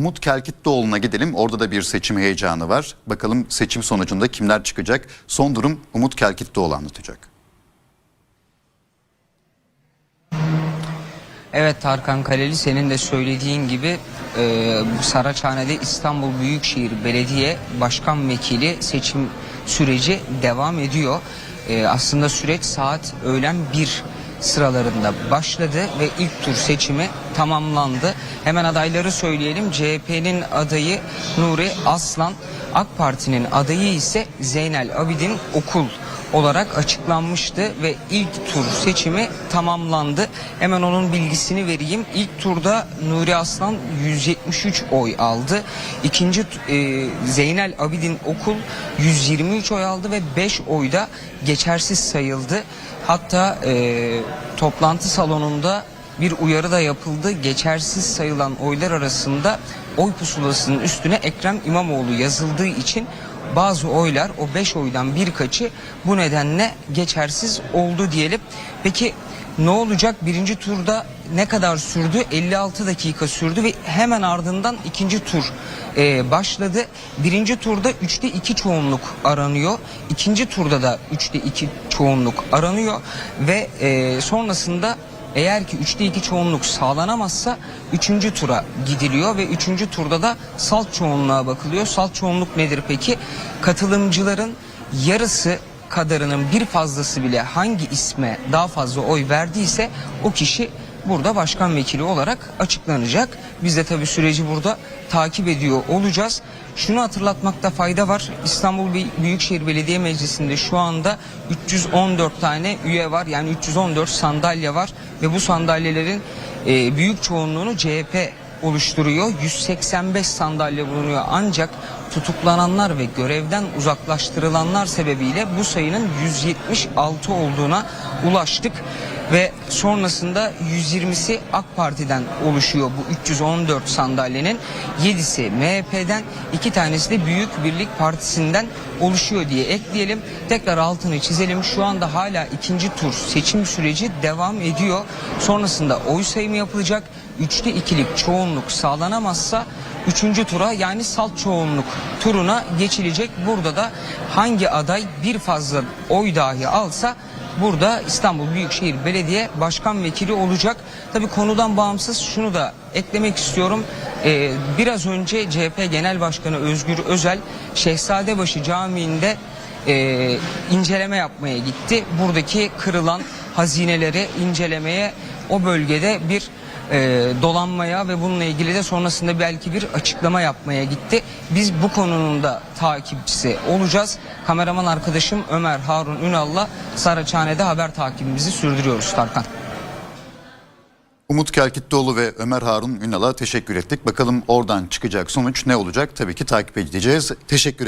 Umut Kelkitloğlu'na gidelim. Orada da bir seçim heyecanı var. Bakalım seçim sonucunda kimler çıkacak? Son durum Umut Kelkitloğlu anlatacak. Evet Tarkan Kaleli senin de söylediğin gibi e, Saraçhane'de İstanbul Büyükşehir Belediye Başkan Vekili seçim süreci devam ediyor. E, aslında süreç saat öğlen 1 sıralarında başladı ve ilk tur seçimi tamamlandı. Hemen adayları söyleyelim. CHP'nin adayı Nuri Aslan, AK Parti'nin adayı ise Zeynel Abidin Okul olarak açıklanmıştı ve ilk tur seçimi tamamlandı. Hemen onun bilgisini vereyim. İlk turda Nuri Aslan 173 oy aldı. İkinci e, Zeynel Abidin Okul 123 oy aldı ve 5 oyda geçersiz sayıldı. Hatta e, toplantı salonunda bir uyarı da yapıldı. Geçersiz sayılan oylar arasında oy pusulasının üstüne Ekrem İmamoğlu yazıldığı için bazı oylar o 5 oydan birkaçı bu nedenle geçersiz oldu diyelim. Peki ne olacak? Birinci turda ne kadar sürdü? 56 dakika sürdü ve hemen ardından ikinci tur e, başladı. Birinci turda 3'te 2 çoğunluk aranıyor. İkinci turda da 3'te 2 çoğunluk aranıyor ve e, sonrasında eğer ki 3'te 2 çoğunluk sağlanamazsa 3. tura gidiliyor ve 3. turda da salt çoğunluğa bakılıyor. Salt çoğunluk nedir peki? Katılımcıların yarısı kadarının bir fazlası bile hangi isme daha fazla oy verdiyse o kişi burada başkan vekili olarak açıklanacak. Biz de tabii süreci burada takip ediyor olacağız. Şunu hatırlatmakta fayda var. İstanbul Büy- Büyükşehir Belediye Meclisi'nde şu anda 314 tane üye var. Yani 314 sandalye var ve bu sandalyelerin e, büyük çoğunluğunu CHP oluşturuyor. 185 sandalye bulunuyor ancak tutuklananlar ve görevden uzaklaştırılanlar sebebiyle bu sayının 176 olduğuna ulaştık ve sonrasında 120'si AK Parti'den oluşuyor bu 314 sandalyenin 7'si MHP'den iki tanesi de Büyük Birlik Partisi'nden oluşuyor diye ekleyelim. Tekrar altını çizelim. Şu anda hala ikinci tur seçim süreci devam ediyor. Sonrasında oy sayımı yapılacak. Üçte ikilik çoğunluk sağlanamazsa üçüncü tura yani salt çoğunluk turuna geçilecek. Burada da hangi aday bir fazla oy dahi alsa burada İstanbul Büyükşehir Belediye Başkan Vekili olacak. Tabi konudan bağımsız şunu da eklemek istiyorum. Ee, biraz önce CHP Genel Başkanı Özgür Özel Şehzadebaşı Camii'nde e, inceleme yapmaya gitti. Buradaki kırılan hazineleri incelemeye o bölgede bir e, dolanmaya ve bununla ilgili de sonrasında belki bir açıklama yapmaya gitti. Biz bu konunun da takipçisi olacağız. Kameraman arkadaşım Ömer Harun Ünal'la Saraçhane'de haber takibimizi sürdürüyoruz Tarkan. Umut Kelkitloğlu ve Ömer Harun Ünal'a teşekkür ettik. Bakalım oradan çıkacak sonuç ne olacak? Tabii ki takip edeceğiz. Teşekkür